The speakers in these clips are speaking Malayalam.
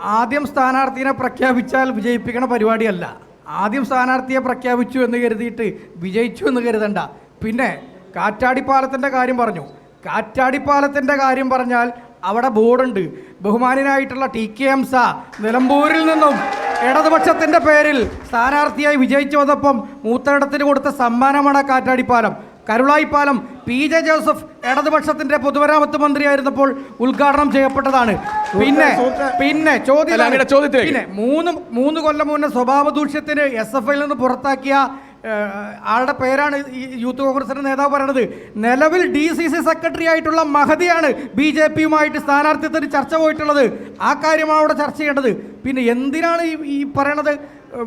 ആദ്യം സ്ഥാനാർത്ഥിയെ പ്രഖ്യാപിച്ചാൽ വിജയിപ്പിക്കണ പരിപാടിയല്ല. ആദ്യം സ്ഥാനാർത്ഥിയെ പ്രഖ്യാപിച്ചു എന്ന് കരുതിയിട്ട് വിജയിച്ചു എന്ന് കരുതണ്ട. പിന്നെ കാറ്റാടിപ്പാലത്തിന്റെ കാര്യം പറഞ്ഞു. കാറ്റാടിപ്പാലത്തിന്റെ കാര്യം പറഞ്ഞാൽ അവിടെ ബോർഡുണ്ട്. ബഹുമാനായിട്ടുള്ള ടി കെ എം സ നിലമ്പൂരിൽ നിന്നും ഇടതുപക്ഷത്തിന്റെ പേരിൽ സ്ഥാനാർത്ഥിയായി വിജയിച്ചു വന്നപ്പം മൂത്തയിടത്തിന് കൊടുത്ത സമ്മാനമാണ് കാറ്റാടിപ്പാലം. കരുളായിപ്പാലം പി ജെ ജോസഫ് ഇടതുപക്ഷത്തിന്റെ പൊതുമരാമത്ത് മന്ത്രിയായിരുന്നപ്പോൾ ഉദ്ഘാടനം ചെയ്യപ്പെട്ടതാണ്. പിന്നെ പിന്നെ ചോദ്യം ചോദ്യത്തിലേക്ക്. പിന്നെ മൂന്ന് മൂന്ന് കൊല്ലം മുന്നേ സ്വഭാവ ദൂഷ്യത്തിന് എസ് എഫ് ഐയിൽ നിന്ന് പുറത്താക്കിയ ആളുടെ പേരാണ് ഈ യൂത്ത് കോൺഗ്രസിന്റെ നേതാവ് പറയുന്നത് നിലവിൽ ഡി സി സി സെക്രട്ടറി ആയിട്ടുള്ള മഹതിയാണ് ബി ജെ പിയുമായിട്ട് സ്ഥാനാർത്ഥിത്വത്തിന് ചർച്ച പോയിട്ടുള്ളത്. ആ കാര്യമാണ് അവിടെ ചർച്ച ചെയ്യേണ്ടത്. പിന്നെ എന്തിനാണ് ഈ ഈ പറയണത്?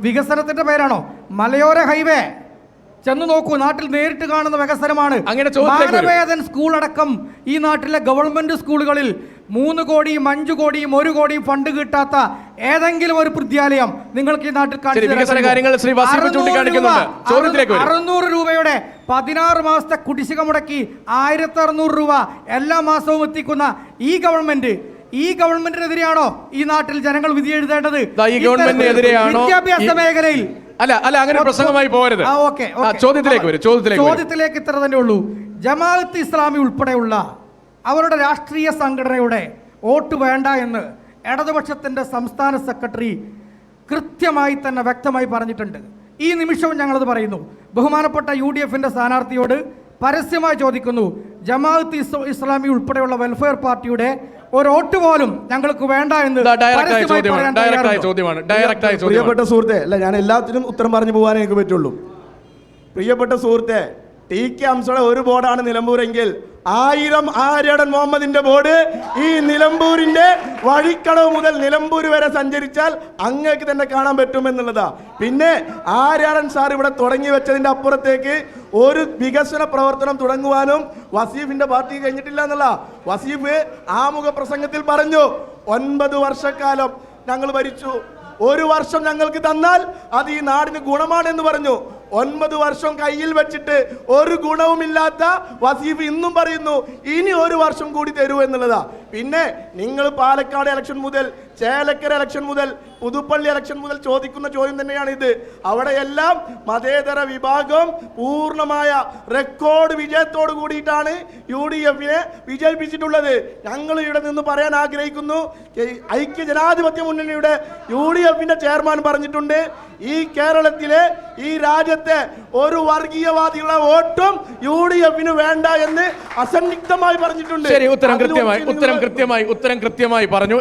വികസനത്തിന്റെ പേരാണോ? മലയോര ഹൈവേ. ചെന്ന് നോക്കൂ നാട്ടിൽ നേരിട്ട് കാണുന്ന വികസനമാണ്. അങ്ങനെ. സ്കൂൾ അടക്കം ഈ നാട്ടിലെ ഗവൺമെന്റ് സ്കൂളുകളിൽ മൂന്ന് കോടിയും അഞ്ചു കോടിയും ഒരു കോടിയും ഫണ്ട് കിട്ടാത്ത ഏതെങ്കിലും ഒരു വിദ്യാലയം നിങ്ങൾക്ക് ഈ നാട്ടിൽ അറുന്നൂറ്. രൂപയുടെ പതിനാറ് മാസത്തെ കുടിശ്ശിക മുടക്കി ആയിരത്തി അറുന്നൂറ് രൂപ എല്ലാ മാസവും എത്തിക്കുന്ന ഈ ഗവൺമെന്റ് ഈ ഗവൺമെന്റിനെതിരെയാണോ ഈ നാട്ടിൽ ജനങ്ങൾ വിധി എഴുതേണ്ടത്? ഈ ഗവൺമെന്റിനെതിരെയാണോ വിദ്യാഭ്യാസ മേഖലയിൽ. അല്ല അല്ല അങ്ങനെ പ്രസംഗമായി പോകരുത്. ചോദ്യത്തിലേക്ക് വരും ചോദ്യത്തിലേക്ക് ചോദ്യത്തിലേക്ക് ഇത്ര തന്നെ ഉള്ളൂ. ജമാഅത്ത് ഇസ്ലാമി ഉൾപ്പെടെയുള്ള അവരുടെ രാഷ്ട്രീയ സംഘടനയുടെ വോട്ട് വേണ്ട എന്ന് ഇടതുപക്ഷത്തിന്റെ സംസ്ഥാന സെക്രട്ടറി കൃത്യമായി തന്നെ വ്യക്തമായി പറഞ്ഞിട്ടുണ്ട്. ഈ നിമിഷവും ഞങ്ങളത് പറയുന്നു. ബഹുമാനപ്പെട്ട യു ഡി എഫിന്റെ സ്ഥാനാർത്ഥിയോട് പരസ്യമായി ചോദിക്കുന്നു ജമാഅത്ത് ഇസ് ഇസ്ലാമി ഉൾപ്പെടെയുള്ള വെൽഫെയർ പാർട്ടിയുടെ ഒരു വോട്ട് പോലും ഞങ്ങൾക്ക് വേണ്ട എന്ന് പ്രിയപ്പെട്ട സുഹൃത്തെ അല്ല ഞാൻ എല്ലാത്തിനും ഉത്തരം പറഞ്ഞു പോകാനേ എനിക്ക് പറ്റുള്ളൂ. പ്രിയപ്പെട്ട സുഹൃത്തെ ടി കെ അംസയുടെ ഒരു ബോർഡാണ് നിലമ്പൂരെങ്കിൽ ആയിരം ആര്യടൻ മുഹമ്മദിന്റെ ബോർഡ് ഈ നിലമ്പൂരിന്റെ വഴിക്കടവ് മുതൽ നിലമ്പൂർ വരെ സഞ്ചരിച്ചാൽ അങ്ങേക്ക് തന്നെ കാണാൻ പറ്റുമെന്നുള്ളതാ പിന്നെ ആര്യാടൻ സാർ ഇവിടെ തുടങ്ങി വെച്ചതിന്റെ അപ്പുറത്തേക്ക് ഒരു വികസന പ്രവർത്തനം തുടങ്ങുവാനും വസീഫിന്റെ പാർട്ടി കഴിഞ്ഞിട്ടില്ല എന്നുള്ള വസീഫ് ആമുഖ പ്രസംഗത്തിൽ പറഞ്ഞു ഒൻപത് വർഷക്കാലം ഞങ്ങൾ ഭരിച്ചു. ഒരു വർഷം ഞങ്ങൾക്ക് തന്നാൽ അത് ഈ നാടിന് ഗുണമാണെന്ന് പറഞ്ഞു. ഒൻപത് വർഷം കയ്യിൽ വെച്ചിട്ട് ഒരു ഗുണവുമില്ലാത്ത വസീഫ് ഇന്നും പറയുന്നു ഇനി ഒരു വർഷം കൂടി തരൂ എന്നുള്ളതാ. പിന്നെ നിങ്ങൾ പാലക്കാട് ഇലക്ഷൻ മുതൽ ചേലക്കര ഇലക്ഷൻ മുതൽ പുതുപ്പള്ളി ഇലക്ഷൻ മുതൽ ചോദിക്കുന്ന ചോദ്യം തന്നെയാണ് ഇത് അവിടെയെല്ലാം മതേതര വിഭാഗം പൂർണമായ റെക്കോർഡ് വിജയത്തോട് കൂടിയിട്ടാണ് യു ഡി എഫിനെ വിജയിപ്പിച്ചിട്ടുള്ളത്. ഞങ്ങൾ ഇവിടെ നിന്ന് പറയാൻ ആഗ്രഹിക്കുന്നു. ഐക്യ ജനാധിപത്യ മുന്നണിയുടെ യു ഡി എഫിന്റെ ചെയർമാൻ പറഞ്ഞിട്ടുണ്ട് ഈ കേരളത്തിലെ ഈ രാജ്യത്തെ ഒരു വർഗീയവാദികളുടെ വോട്ടും യു ഡി എഫിന് വേണ്ട എന്ന് അസന്നിഗ്ധമായി പറഞ്ഞിട്ടുണ്ട്. ശരി ഉത്തരം കൃത്യമായി ഉത്തരം കൃത്യമായി ഉത്തരം കൃത്യമായി പറഞ്ഞു.